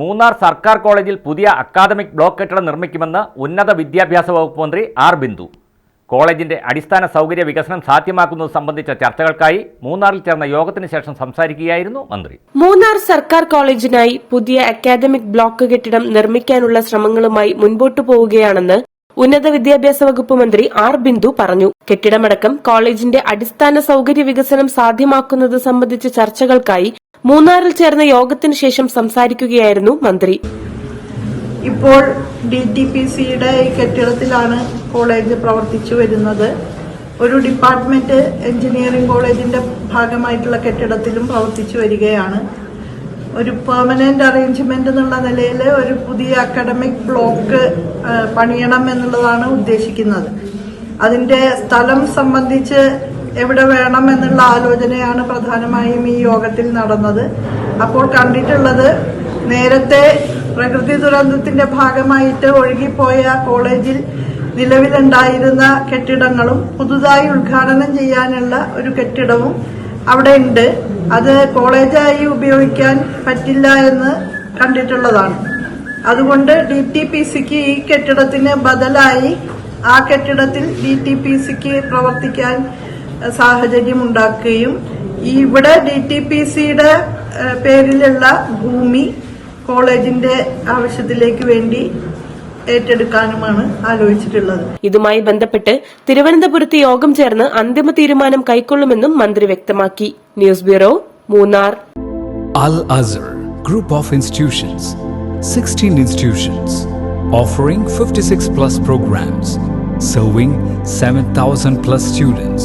മൂന്നാർ സർക്കാർ കോളേജിൽ പുതിയ അക്കാദമിക് ബ്ലോക്ക് കെട്ടിടം നിർമ്മിക്കുമെന്ന് ഉന്നത വിദ്യാഭ്യാസ വകുപ്പ് മന്ത്രി ആർ ബിന്ദു. കോളേജിന്റെ അടിസ്ഥാന സൗകര്യ വികസനം സാധ്യമാക്കുന്നത് സംബന്ധിച്ച ചർച്ചകൾക്കായി മൂന്നാറിൽ ചേർന്ന യോഗത്തിന് ശേഷം സംസാരിക്കുകയായിരുന്നു മന്ത്രി. മൂന്നാർ സർക്കാർ കോളേജിനായി പുതിയ അക്കാദമിക് ബ്ലോക്ക് കെട്ടിടം നിർമ്മിക്കാനുള്ള ശ്രമങ്ങളുമായി മുൻപോട്ടു പോവുകയാണെന്ന് ഉന്നത വിദ്യാഭ്യാസ വകുപ്പ് മന്ത്രി ആർ ബിന്ദു പറഞ്ഞു. കെട്ടിടമടക്കം കോളേജിന്റെ അടിസ്ഥാന സൗകര്യ വികസനം സാധ്യമാക്കുന്നത് സംബന്ധിച്ച ചർച്ചകൾക്കായി മൂന്നാറിൽ ചേർന്ന യോഗത്തിന് ശേഷം സംസാരിക്കുകയായിരുന്നു മന്ത്രി. ഇപ്പോൾ ഡി ടി പി സിയുടെ കെട്ടിടത്തിലാണ് കോളേജ് പ്രവർത്തിച്ചു വരുന്നത്. ഒരു ഡിപ്പാർട്ട്മെന്റ് എഞ്ചിനീയറിംഗ് കോളേജിന്റെ ഭാഗമായിട്ടുള്ള കെട്ടിടത്തിലും പ്രവർത്തിച്ചു വരികയാണ്. ഒരു പെർമനന്റ് അറേഞ്ച്മെന്റ് എന്നുള്ള നിലയിൽ ഒരു പുതിയ അക്കാഡമിക് ബ്ലോക്ക് പണിയണം എന്നുള്ളതാണ് ഉദ്ദേശിക്കുന്നത്. അതിന്റെ സ്ഥലം സംബന്ധിച്ച് എവിടെ വേണം എന്നുള്ള ആലോചനയാണ് പ്രധാനമായും ഈ യോഗത്തിൽ നടന്നത്. അപ്പോൾ കണ്ടിട്ടുള്ളത് നേരത്തെ പ്രകൃതി ദുരന്തത്തിന്റെ ഭാഗമായിട്ട് ഒഴുകിപ്പോയ കോളേജിൽ നിലവിലുണ്ടായിരുന്ന കെട്ടിടങ്ങളും പുതുതായി ഉദ്ഘാടനം ചെയ്യാനുള്ള ഒരു കെട്ടിടവും അവിടെ ഉണ്ട്. അത് കോളേജായി ഉപയോഗിക്കാൻ പറ്റില്ല എന്ന് കണ്ടിട്ടുള്ളതാണ്. അതുകൊണ്ട് ഡി ടി പി സിക്ക് ഈ കെട്ടിടത്തിന് ബദലായി ആ കെട്ടിടത്തിൽ ഡി ടി പി സിക്ക് പ്രവർത്തിക്കാൻ സാഹചര്യം ഉണ്ടാക്കുകയും ഇവിടെ ഡി ടി പി സിയുടെ പേരിലുള്ള ഭൂമി കോളേജിന്റെ ആവശ്യത്തിലേക്ക് വേണ്ടി ഏറ്റെടുക്കാനുമാണ് ആലോചിച്ചിട്ടുള്ളത്. ഇതുമായി ബന്ധപ്പെട്ട് തിരുവനന്തപുരത്ത് യോഗം ചേർന്ന് അന്തിമ തീരുമാനം കൈക്കൊള്ളുമെന്നും മന്ത്രി വ്യക്തമാക്കി. News bureau Munnar. Al Azhar group of institutions 16 fifty offering 56 plus programs, serving 7,000 plus students.